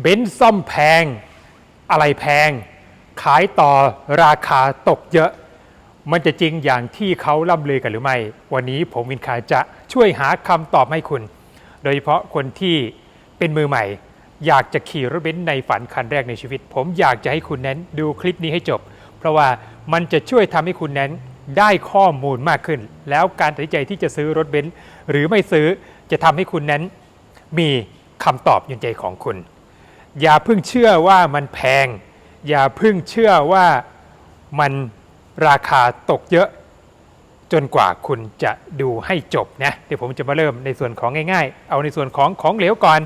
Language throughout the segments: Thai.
เบนซ์ซ่อมแพง อะไรแพง ขายต่อราคาตกเยอะ มันจะจริงอย่างที่เขาล่ำลือกันหรือไม่ วันนี้ผมวินคาจะช่วยหาคำตอบให้คุณ โดยเฉพาะคนที่เป็นมือใหม่ อยากจะขี่รถเบนซ์ในฝันคันแรกในชีวิต ผมอยากจะให้คุณนั้นดูคลิปนี้ให้จบ เพราะว่ามันจะช่วยทำให้คุณนั้นได้ข้อมูลมากขึ้น แล้วการตัดสินใจที่จะซื้อรถเบนซ์หรือไม่ซื้อจะทำให้คุณนั้นมีคำตอบอยู่ในใจของคุณ อย่าเพิ่งเชื่อว่ามันแพง อย่าเพิ่งเชื่อว่ามันราคาตกเยอะ จนกว่าคุณจะดูให้จบนะเดี๋ยวผมจะมาเริ่มในส่วนของง่ายๆ เอาในส่วนของของเหลวก่อน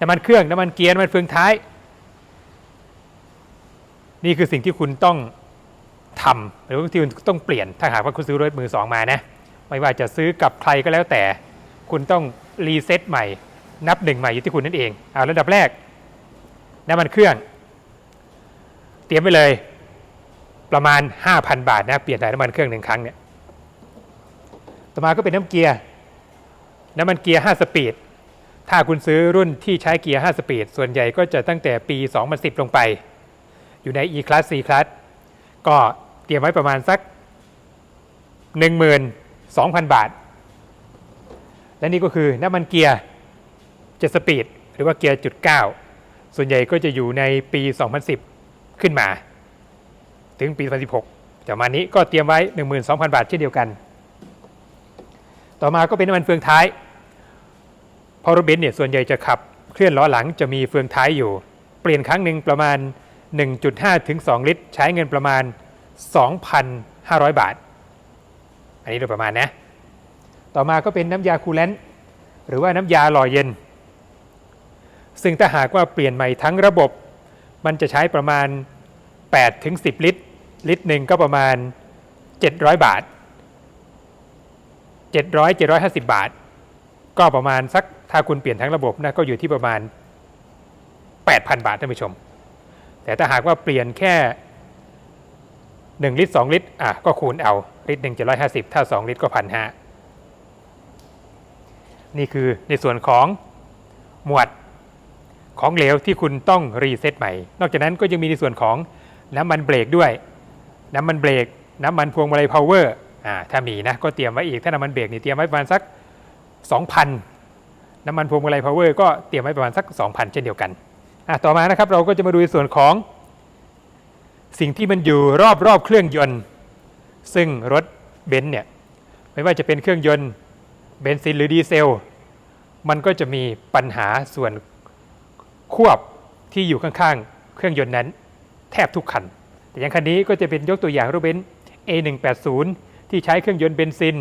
น้ำมันเครื่องน้ำมันเกียร์น้ำมันเฟืองท้าย นี่คือสิ่งที่คุณต้องทำหรือว่าที่คุณต้องเปลี่ยนถ้าหากว่าคุณซื้อรถมือสองมานะ ไม่ว่าจะซื้อกับใครก็แล้วแต่ คุณต้องรีเซ็ตใหม่ นับหนึ่งใหม่อยู่ที่คุณนั่นเองเอาระดับแรกน้ำมันเครื่อง เตรียมไว้เลยประมาณ 5,000 บาทนะเปลี่ยนถ่ายน้ำมันเครื่องหนึ่งครั้งเนี่ยต่อมาก็เป็นน้ำเกียร์น้ำมันเกียร์ 5 สปีด ถ้าคุณซื้อรุ่นที่ใช้เกียร์ 5 สปีด ส่วนใหญ่ก็จะตั้งแต่ปี 2010 ลงไป อยู่ใน E Class C Class ก็เตรียมไว้ประมาณสัก 12,000 บาท และนี่ก็คือน้ำมันเกียร์ 7 สปีด หรือว่าเกียร์จุด 9 ส่วนใหญ่ก็จะอยู่ในปี 2010 ขึ้นมา ถึงปี 2016จากมานี้ก็เตรียมไว้ 12,000 บาทเช่นเดียวกัน ต่อมาก็เป็นน้ำมันเฟืองท้ายพรารถเบนซ์เนี่ยส่วนใหญ่จะขับเคลื่อนล้อหลังจะมีเฟืองท้ายอยู่ เปลี่ยนครั้งหนึ่งประมาณ 1.5 ถึง 2 ลิตร ใช้เงินประมาณ 2,500 บาท อันนี้โดยประมาณนะ ต่อมาก็เป็นน้ำยาคูลเลนต์หรือว่าน้ำยาหล่อเย็น ซึ่งถ้าหากว่าเปลี่ยนใหม่ทั้งระบบ มันจะใช้ประมาณ 8 ถึง 10 ลิตร ลิตรหนึ่งก็ประมาณ 700 บาท 700 750 บาท ก็ประมาณสักถ้าคุณเปลี่ยนทั้งระบบนะก็อยู่ที่ประมาณ 8,000 บาทท่านผู้ชม แต่ถ้าหากว่าเปลี่ยนแค่ 1 ลิตร 2 ลิตรอะก็คูณเอาลิตรหนึ่ง750ถ้า2ลิตรก็พันห้านี่คือในส่วนของหมวด ของเหลวที่คุณต้องรีเซ็ตใหม่ นอกจากนั้นก็ยังมีในส่วนของน้ำมันเบรกด้วย น้ำมันเบรก น้ำมันพวงมาลัยพาวเวอร์อ่าถ้ามีนะก็เตรียมไว้อีก ถ้าน้ำมันเบรกนี่เตรียมไว้ประมาณสัก 2,000 น้ำมันพวงมาลัยพาวเวอร์ก็เตรียมไว้ประมาณสัก 2,000 เช่นเดียวกันอะต่อมานะครับเราก็จะมาดูในส่วนของ สิ่งที่มันอยู่รอบรอบเครื่องยนต์ ซึ่งรถเบนซ์เนี่ยไม่ว่าจะเป็นเครื่องยนต์เบนซินหรือดีเซล มันก็จะมีปัญหาส่วน ควบที่อยู่ข้างๆ เครื่องยนต์นั้น แทบทุกคัน แต่อย่างคันนี้ก็จะเป็นยกตัวอย่างรถเบนซ์ A180 ที่ใช้เครื่องยนต์เบนซิน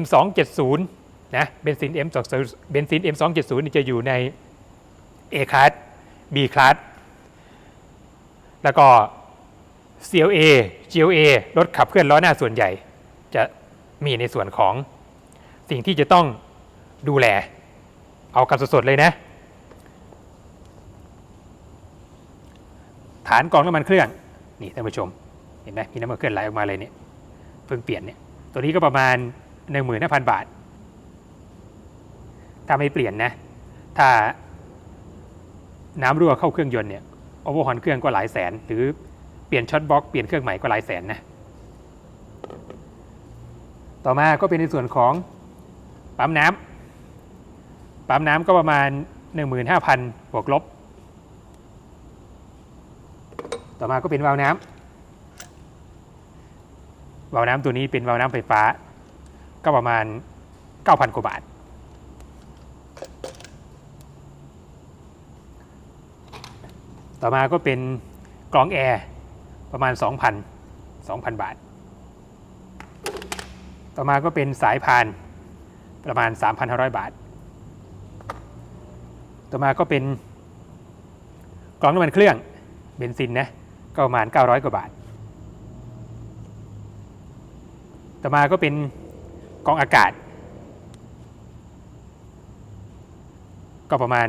M270 นะเบนซิน M270 เบนซิน M270 นี่จะอยู่ใน A class B class แล้วก็ CLA GLA รถขับเคลื่อนล้อหน้าส่วนใหญ่ จะมีในส่วนของสิ่งที่จะต้องดูแล เอากันสดๆเลยนะ ฐานกองน้ำมันเครื่องนี่ท่านผู้ชมเห็นไหมมีน้ำมันเครื่องไหลออกมาเลยเนี่ยเพิ่งเปลี่ยนเนี่ยตัวนี้ก็ประมาณ 15,000 บาท ถ้าไม่เปลี่ยนนะ ถ้าน้ำรั่วเข้าเครื่องยนต์เนี่ยโอเวอร์ฮอนเครื่องก็หลายแสน หรือเปลี่ยนช็อตบล็อกเปลี่ยนเครื่องใหม่ก็หลายแสนนะ ต่อมาก็เป็นในส่วนของปั๊มน้ำปั๊มน้ำก็ประมาณ 15,000บวกลบ ต่อมาก็เป็นวาล์วน้ำวาล์วน้ำตัวนี้เป็นวาล์วน้ำไฟฟ้า ก็ประมาณ 9,000 กว่าบาท ต่อมาก็เป็นกรองแอร์ประมาณ 2,000 2,000 บาท ต่อมาก็เป็นสายพานประมาณ 3,500 บาท ต่อมาก็เป็นกรองน้ำมันเครื่องเบนซินนะ ก็ประมาณ 900 กว่าบาท ต่อมาก็เป็นกองอากาศ ก็ประมาณ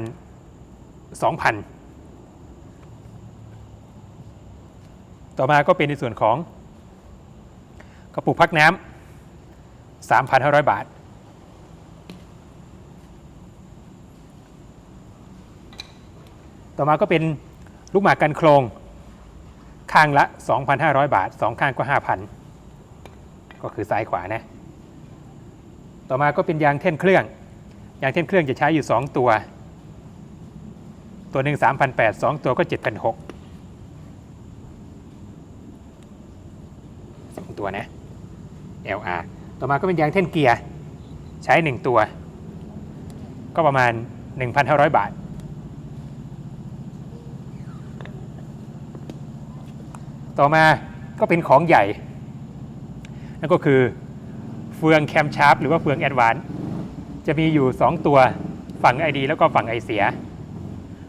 2,000 ต่อมาก็เป็นในส่วนของกระปุกพักน้ำ3,500 บาท ต่อมาก็เป็นลูกหมากกันโครง ข้างละ 2,500 บาท 2 ข้างก็ 5,000 ก็คือซ้ายขวานะ ต่อมาก็เป็นยางเท่นเครื่อง ยางเท่นเครื่องจะใช้อยู่ 2 ตัว ตัวหนึ่ง3,800 2 ตัวก็ 7,600สองตัวนะ LR ต่อมาก็เป็นยางเท่นเกียร์ ใช้ 1 ตัว ก็ประมาณ 1,500 บาท ต่อมาก็เป็นของใหญ่ นั่นก็คือเฟืองแคมชาร์ปหรือว่าเฟืองแอดวานจะมีอยู่ 2 ตัวฝั่ง ID แล้วก็ฝั่งไอเสีย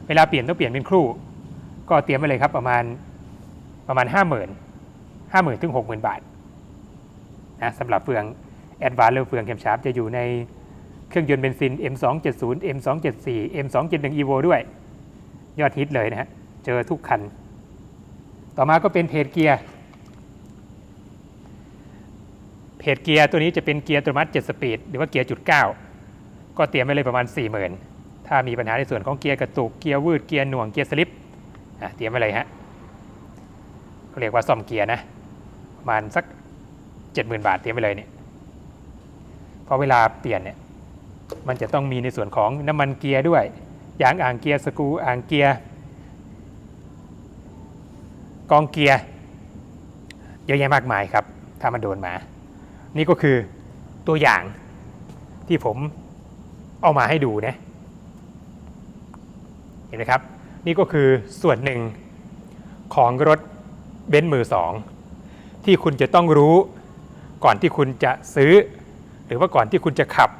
เวลาเปลี่ยนต้องเปลี่ยนเป็นครู่ ก็เตรียมไว้เลยครับประมาณประมาณ 5 0,000 50,000ถึง60,000บาทนะสำหรับเฟืองแอดวานหรือเฟืองแคมชาร์ปจะอยู่ในเครื่องยนต์เบนซิน M270 M274 M271 Evo ด้วย ยอดฮิตเลยนะฮะ เจอทุกคัน ต่อมาก็เป็นเพจเกียร์ เพจเกียร์ตัวนี้จะเป็นเกียร์อัตโนมัติ7สปีดหรือว่าเกียร์จุด9ก็เตรียมไว้เลยประมาณ 40,000 ถ้ามีปัญหาในส่วนของเกียร์กระตุก เกียร์วืด เกียร์หน่วง เกียร์สลิปเตรียมไว้เลยฮะก็เรียกว่าซ่อมเกียร์นะ ประมาณสัก 70,000 บาทเตรียมไว้เลยเนี่ยพอเวลาเปลี่ยนเนี่ยมันจะต้องมีในส่วนของน้ำมันเกียร์ด้วยยางอ่างเกียร์สกรูอ่างเกียร์ กองเกียร์เยอะแยะมากมายครับ ถ้ามันโดนมา นี่ก็คือตัวอย่างที่ผมเอามาให้ดูนะ เห็นไหมครับ นี่ก็คือส่วนหนึ่งของรถเบนซ์มือสองที่คุณจะต้องรู้ก่อนที่คุณจะซื้อ หรือว่าก่อนที่คุณจะขับ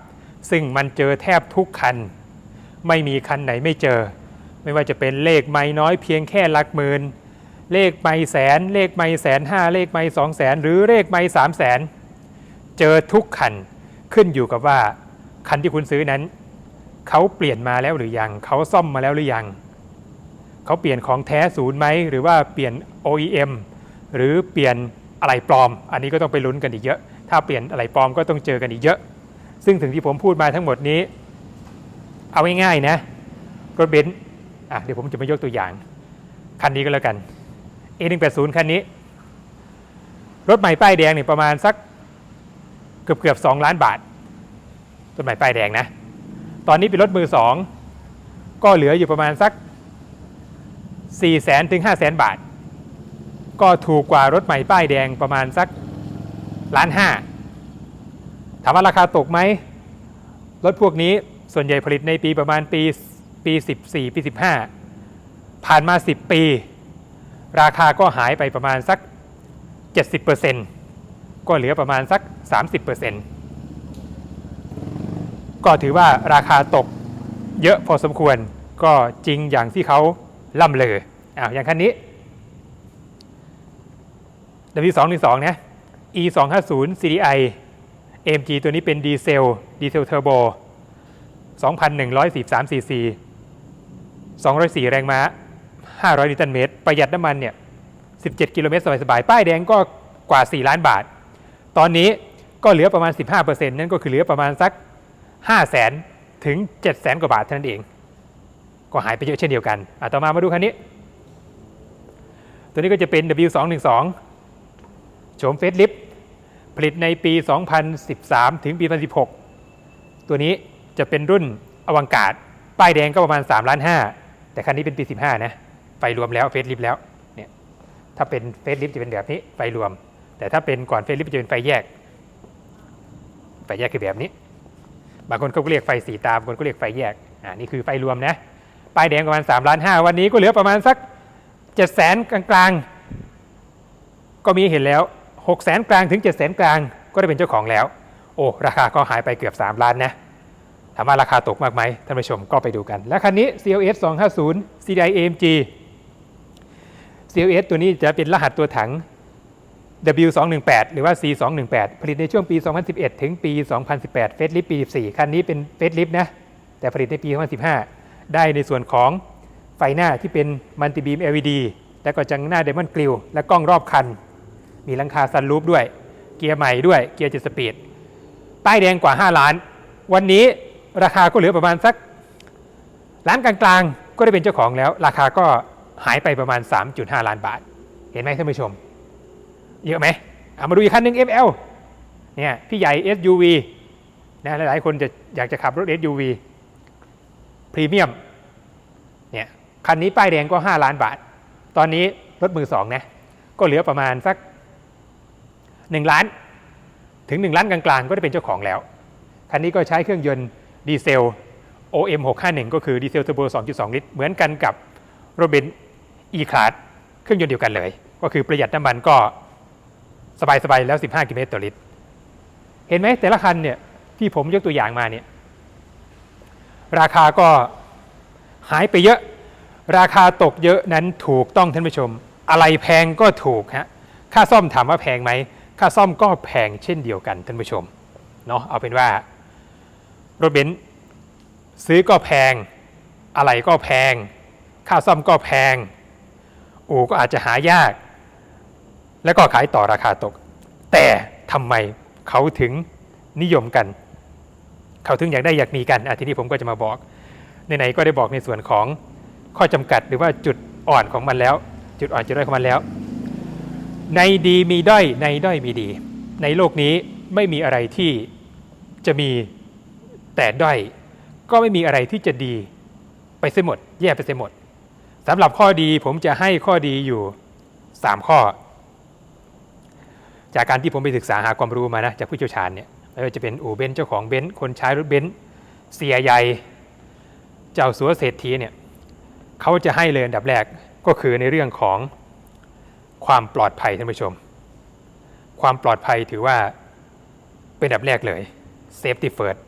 ซึ่งมันเจอแทบทุกคัน ไม่มีคันไหนไม่เจอ ไม่ว่าจะเป็นเลขไม่น้อยเพียงแค่หลักหมื่น เลขไม่แสน เลขไม่แสนห้าเลขไม่สองแสนหรือเลขไม่สามแสนเจอทุกคันขึ้นอยู่กับว่าคันที่คุณซื้อนั้นเขาเปลี่ยนมาแล้วหรือยังเขาซ่อมมาแล้วหรือยังเขาเปลี่ยนของแท้ศูนย์ไหมหรือว่าเปลี่ยน OEM หรือเปลี่ยนอะไรปลอม อันนี้ก็ต้องไปลุ้นกันอีกเยอะ ถ้าเปลี่ยนอะไรปลอมก็ต้องเจอกันอีกเยอะ ซึ่งถึงที่ผมพูดมาทั้งหมดนี้ เอาง่ายๆนะรถเบนซ์อะเดี๋ยวผมจะมายกตัวอย่าง คันนี้ก็แล้วกัน A180 คันนี้ รถใหม่ป้ายแดงเนี่ยประมาณสักเกือบเกือบสองล้านบาทรถใหม่ป้ายแดงนะ ตอนนี้เป็นรถมือสองก็เหลืออยู่ประมาณสัก4 0 0แสนถึง5 0 0แสนบาท ก็ถูกกว่ารถใหม่ป้ายแดงประมาณสักล้านห้าถามว่าราคาตกไหมรถพวกนี้ส่วนใหญ่ผลิตในปีประมาณปีปี 14 ปี 15 ผ่านมา 10 ปี ราคาก็หายไปประมาณสัก 70%ก็เหลือประมาณสัก 30%ก็ถือว่าราคาตกเยอะพอสมควรก็จริงอย่างที่เขาล่ำเลออ้าวอย่างคันนี้ W212 นะ E 2 5 0 CDI AMG ตัวนี้เป็นดีเซลดีเซลเทอร์โบ2,143ซีซี204 แรงม้า 500 นิวตันเมตร ประหยัดน้ำมันเนี่ย 17 กิโลเมตรสบายๆ ป้ายแดงก็กว่า 4 ล้านบาท ตอนนี้ก็เหลือประมาณ 15%นั่นก็คือเหลือประมาณสัก 5 0 0 0 0 0ถึง 7 0 0 0 0 0กว่าบาทเท่านั้นเอง ก็หายไปเยอะเช่นเดียวกันอะต่อมามาดูคันนี้ ตัวนี้ก็จะเป็น W212 โฉมเฟสลิฟผลิตในปี 2013 ถึงปี 2016 ตัวนี้จะเป็นรุ่นอวังกาศ ป้ายแดงก็ประมาณ 3 ล้าน 5 แต่คันนี้เป็นปี 15 นะ ไฟรวมแล้วเฟสลิฟแล้วเนี่ยถ้าเป็นเฟสลิฟจะเป็นแบบนี้ไฟรวม แต่ถ้าเป็นก่อนเฟสลิฟจะเป็นไฟแยก ไฟแยกคือแบบนี้ บางคนก็เรียกไฟสีตาบางคนก็เรียกไฟแยกอ่านี่คือไฟรวมนะป้ายแดงประมาณ3ล้าน5วันนี้ก็เหลือประมาณสัก7 0 0 0 0 0กลางๆ ก็มีเห็นแล้ว6 0 0 0 0 0กลางถึง7 0 0 0 0 0กลางก็ได้เป็นเจ้าของแล้ว โอ้ราคาก็หายไปเกือบ 3 ล้านนะถามว่าราคาตกมากไหมท่านผู้ชมก็ไปดูกัน และคันนี้ CLS 250 CDI AMG CLS ตัวนี้จะเป็นรหัสตัวถัง W218 หรือว่า C218 ผลิตในช่วงปี 2011 ถึงปี 2018 เฟสลิฟปี 14 คันนี้เป็นเฟสลิฟนะ แต่ผลิตในปี 2015 ได้ในส่วนของไฟหน้าที่เป็นมัลติบีม LED และก็จังหน้า Diamond Grill และกล้องรอบคัน มีลังคาซันรูฟด้วย เกียร์ใหม่ด้วย เกียร์7สปีด ป้ายแดงกว่า 5 ล้าน วันนี้ราคาก็เหลือประมาณสักล้านกลางๆ ก็ได้เป็นเจ้าของแล้ว ราคาก็ หายไปประมาณ 3.5 ล้านบาท เห็นไหมท่านผู้ชม เยอะไหมเอามาดูอีกคันหนึ่ง ML เนี่ยพี่ใหญ่ SUV นะหลายๆคนจะอยากจะขับรถ SUV พรีเมียมเนี่ยคันนี้ป้ายแดงก็ 5 ล้านบาท ตอนนี้รถมือสองนะก็เหลือประมาณสัก 1 ล้าน ถึง 1 ล้านกลางๆ ก็ได้เป็นเจ้าของแล้ว คันนี้ก็ใช้เครื่องยนต์ดีเซล OM 651ก็คือดีเซลเทอร์โบ2.2 ลิตร เหมือนกันกับรถเบน E-Class เครื่องยนต์เดียวกันเลย ก็คือประหยัดน้ำมันก็สบายๆแล้ว 15 กิโลเมตรต่อลิตร เห็นไหมแต่ละคันเนี่ยที่ผมยกตัวอย่างมาเนี่ยราคาก็หายไปเยอะ ราคาตกเยอะนั้นถูกต้องท่านผู้ชม อะไรแพงก็ถูกฮะค่าซ่อมถามว่าแพงไหมค่าซ่อมก็แพงเช่นเดียวกันท่านผู้ชมเนาะเอาเป็นว่ารถเบนซ์ซื้อก็แพง อะไรก็แพง ค่าซ่อมก็แพง อู่ก็อาจจะหายาก แล้วก็ขายต่อราคาตก แต่ทำไมเขาถึงนิยมกัน เขาถึงอยากได้อยากมีกันอะทีนี้ผมก็จะมาบอกไหนๆก็ได้บอกในส่วนของข้อจำกัดหรือว่าจุดอ่อนของมันแล้ว จุดอ่อนจุดด้อยของมันแล้ว ในดีมีด้อยในด้อยมีดี ในโลกนี้ไม่มีอะไรที่จะมีแต่ด้อยก็ไม่มีอะไรที่จะดีไปเสียหมด แย่ไปเสียหมด สำหรับข้อดีผมจะให้ข้อดีอยู่ 3 ข้อ จากการที่ผมไปศึกษาหาความรู้มานะจากผู้เชี่ยวชาญเนี่ยไม่ว่าจะเป็นอู่เบนเจ้าของเบนซ์คนใช้รถเบนซ์เสียใหญ่ เจ้าสัวเศรษฐีเนี่ยเขาจะให้เลยอันดับแรกก็คือในเรื่องของความปลอดภัยท่านผู้ชม ความปลอดภัยถือว่าเป็นอันดับแรกเลย safety first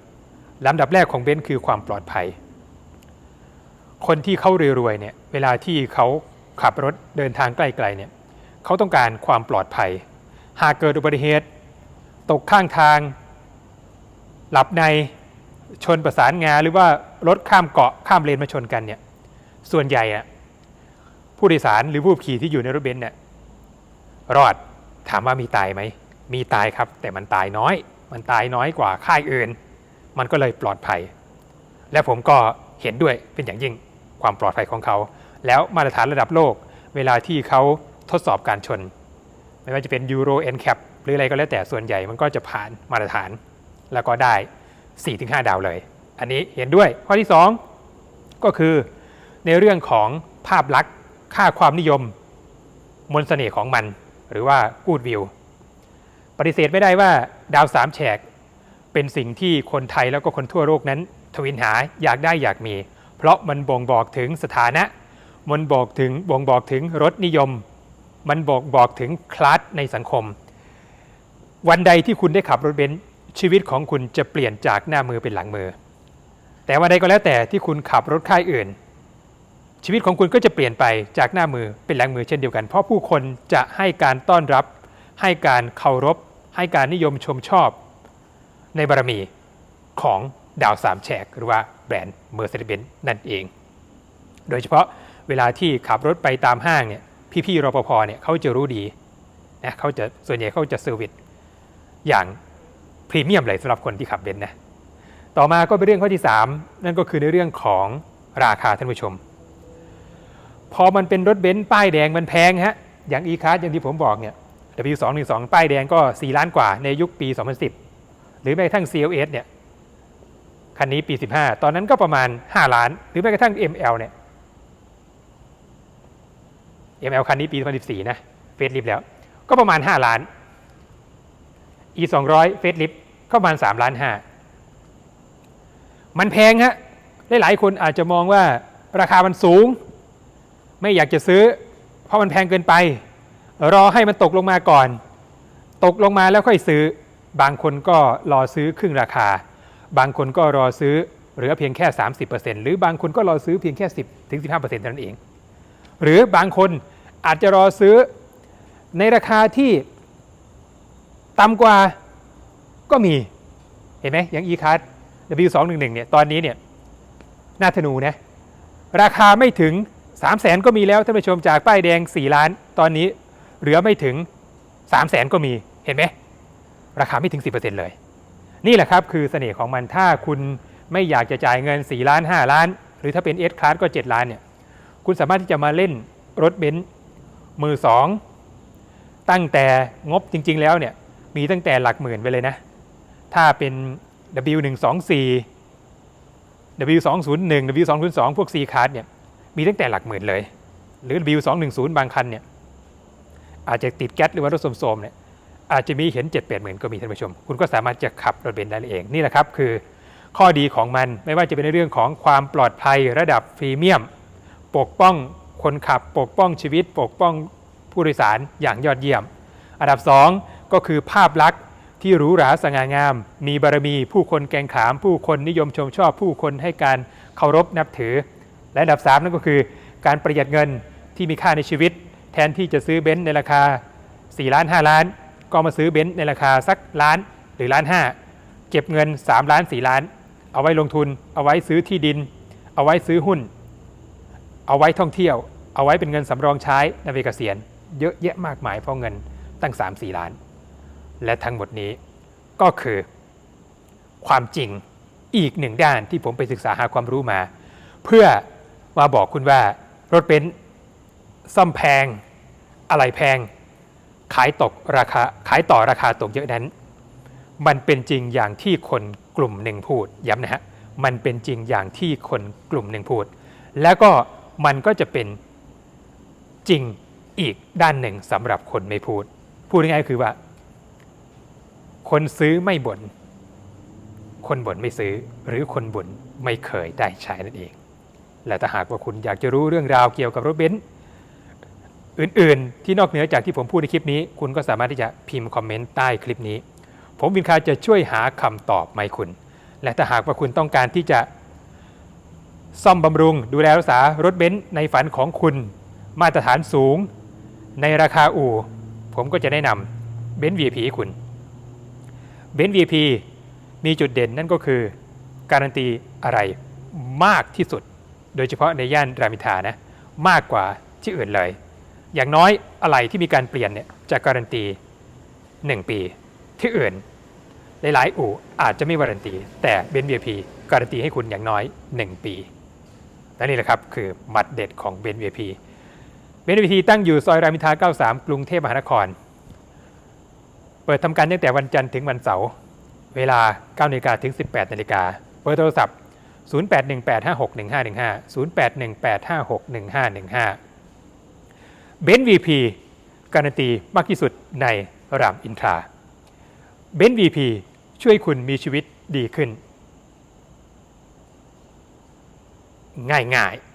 ลำดับแรกของเบนซ์คือความปลอดภัย คนที่เขารวยๆเนี่ยเวลาที่เขาขับรถเดินทางใกล้ๆเนี่ยเขาต้องการความปลอดภัย หากเกิดอุบัติเหตุ ตกข้างทาง หลับในชนประสานงาหรือว่ารถข้ามเกาะข้ามเลนมาชนกันเนี่ยส่วนใหญ่อะผู้โดยสารหรือผู้ขี่ที่อยู่ในรถเบนซ์เนี่ยรอดถามว่ามีตายไหมมีตายครับ แต่มันตายน้อย มันตายน้อยกว่าค่ายอื่น มันก็เลยปลอดภัย และผมก็เห็นด้วยเป็นอย่างยิ่ง ความปลอดภัยของเขา แล้วมาตรฐานระดับโลก เวลาที่เขาทดสอบการชน ไม่ว่าจะเป็น Euro NCAP หรืออะไรก็แล้วแต่ส่วนใหญ่มันก็จะผ่านมาตรฐานแล้วก็ได้ 4-5 ดาวเลย อันนี้เห็นด้วยข้อที่ 2 ก็คือในเรื่องของภาพลักษณ์ค่าความนิยม มนต์เสน่ห์ของมัน หรือว่ากูดวิวปฏิเสธไม่ได้ว่าดาวสามแฉกเป็นสิ่งที่คนไทยแล้วก็คนทั่วโลกนั้น ทวินหาอยากได้อยากมี เพราะมันบ่งบอกถึงสถานะ มันบอกถึงบ่งบอกถึงรสนิยม มันบอกบอกถึงคลาสในสังคม วันใดที่คุณได้ขับรถเบนซ์ชีวิตของคุณจะเปลี่ยนจากหน้ามือเป็นหลังมือ แต่วันใดก็แล้วแต่ที่คุณขับรถค่ายอื่น ชีวิตของคุณก็จะเปลี่ยนไปจากหน้ามือเป็นหลังมือเช่นเดียวกัน เพราะผู้คนจะให้การต้อนรับ ให้การเคารพ ให้การนิยมชมชอบ ในบารมีของ ดาวสามแฉกหรือว่าแบรนด์เมอร์เซเด z นั่นเอง โดยเฉพาะเวลาที่ขับรถไปตามห้างเนี่ยพี่ๆรปภเนี่ยเขาจะรู้ดีนะเขาจะส่วนใหญ่เขาจะเซอร์วิสอย่างพรีเมียมเลยสำหรับคนที่ขับเบนซ์นะต่อมาก็เป็นเรื่องข้อที่ 3 นั่นก็คือในเรื่องของราคาท่านผู้ชม พอมันเป็นรถเบนซ์ป้ายแดงมันแพงฮะอย่าง e c a r อย่างที่ผมบอกเนี่ย W212 ป้ายแดงก็ 4 ล้านกว่าในยุคปี 2010 หรือแม้กระทั่ง CLS เนี่ย คันนี้ปี 15 ตอนนั้นก็ประมาณ 5 ล้าน หรือแม้กระทั่ง ML เนี่ย ML คันนี้ปี 2014 นะเฟสลิฟแล้ว ก็ประมาณ 5 ล้าน E 200เฟสลิฟก็ประมาณ 3 ล้าน 5 มันแพงฮะหลายๆคนอาจจะมองว่าราคามันสูง ไม่อยากจะซื้อ เพราะมันแพงเกินไป รอให้มันตกลงมาก่อน ตกลงมาแล้วค่อยซื้อบางคนก็รอซื้อครึ่งราคา บางคนก็รอซื้อเหลือเพียงแค่ 30%หรือบางคนก็รอซื้อเพียงแค่ 10ถึง15%เท่านั้นเอง หรือบางคนอาจจะรอซื้อในราคาที่ต่ำกว่าก็มีเห็นไหมอย่าง e-card W211 เนี่ยตอนนี้เนี่ยน่าธนูนะราคาไม่ถึง 3 0 0แสนก็มีแล้วท่านผู้ชมจากป้ายแดง 4 ล้าน ตอนนี้เหลือไม่ถึง 3 0 0แสนก็มีเห็นไหมราคาไม่ถึง 10%เลย นี่แหละครับคือเสน่ห์ของมันถ้าคุณไม่อยากจะจ่ายเงิน 4 ล้าน 5 ล้าน หรือถ้าเป็น S Class ก็ 7 ล้านเนี่ยคุณสามารถที่จะมาเล่นรถเบนซ์มือสองตั้งแต่งบจริง ๆ แล้วเนี่ยมีตั้งแต่หลักหมื่นไปเลยนะ ถ้าเป็น W124 W201 W202 พวก C Class เนี่ยมีตั้งแต่หลักหมื่นเลย หรือ W210 บางคันเนี่ยอาจจะติดแก๊สหรือว่ารถโสมๆเนี่ย อาจจะมีเห็น7 8หมื่นก็มีท่านผู้ชม คุณก็สามารถจะขับรถเบนซ์ได้เองนี่แหละครับคือ ข้อดีของมันไม่ว่าจะเป็นในเรื่องของความปลอดภัยระดับพรีเมียม ปกป้องคนขับ ปกป้องชีวิต ปกป้องผู้โดยสารอย่างยอดเยี่ยม อันดับ 2 ก็คือภาพลักษณ์ที่หรูหราสง่างาม มีบารมี ผู้คนแกงขาม ผู้คนนิยมชมชอบผู้คนให้การเคารพนับถือ และอันดับ 3 นั่นก็คือ การประหยัดเงินที่มีค่าในชีวิต แทนที่จะซื้อเบนซ์ในราคา4ล้าน5ล้าน ก็มาซื้อเบนซ์ในราคาสักล้านหรือล้าน5เก็บเงิน 3 ล้าน 4 ล้าน เอาไว้ลงทุน เอาไว้ซื้อที่ดิน เอาไว้ซื้อหุ้น เอาไว้ท่องเที่ยว เอาไว้เป็นเงินสำรองใช้ในเวลาเกษียณเยอะแยะมากมายเพราะเงินตั้ง 3-4 ล้าน และทั้งหมดนี้ก็คือความจริงอีกหนึ่งด้านที่ผมไปศึกษาหาความรู้มา เพื่อมาบอกคุณว่ารถเบนซ์ซ่อมแพง อะไรแพง ขายตกราคาขายต่อราคาตกเยอะนั้น มันเป็นจริงอย่างที่คนกลุ่มหนึ่งพูดย้ำนะฮะมันเป็นจริงอย่างที่คนกลุ่มหนึ่งพูด แล้วก็มันก็จะเป็นจริงอีกด้านหนึ่งสำหรับคนไม่พูด พูดง่ายๆคือว่า คนซื้อไม่บน่นคนบ่นไม่ซื้อ หรือคนบ่นไม่เคยได้ใช้นั่นเอง และถ้าหากว่าคุณอยากจะรู้เรื่องราวเกี่ยวกับรถเบนซ์ อื่นๆ ที่นอกเหนือจากที่ผมพูดในคลิปนี้ คุณก็สามารถที่จะพิมพ์คอมเมนต์ใต้คลิปนี้ ผมวินคาจะช่วยหาคำตอบมาให้คุณ และถ้าหากว่าคุณต้องการที่จะซ่อมบำรุง ดูแลรักษารถเบนซ์ในฝันของคุณ มาตรฐานสูง ในราคาอู่ ผมก็จะแนะนำเบนซ์ VIP ให้คุณเบนซ์ VIP มีจุดเด่นนั่นก็คือการันตีอะไรมากที่สุด โดยเฉพาะในย่านรามิทานะมากกว่าที่อื่นเลย อย่างน้อยอะไรที่มีการเปลี่ยนเนี่ยจะการันตี 1 ปี ที่อื่นหลายๆอู่อาจจะไม่การันตี แต่เบนซ์ VIP การันตีให้คุณอย่างน้อย 1 ปี และนี่แหละครับคือมัดเด็ดของเบนซ์ VIP เบนซ์ VIP ตั้งอยู่ซอยรามอินทรา 93 กรุงเทพมหานคร เปิดทำการตั้งแต่วันจันทร์ถึงวันเสาร์เวลา9นาฬิกาถึง 18นาฬิกาเบอร์โทรศัพท์ 0818561515 0818561515 เบนซ์ VP การันตีมากที่สุดในรามอินทราเบนซ์ VP ช่วยคุณมีชีวิตดีขึ้น ง่ายๆ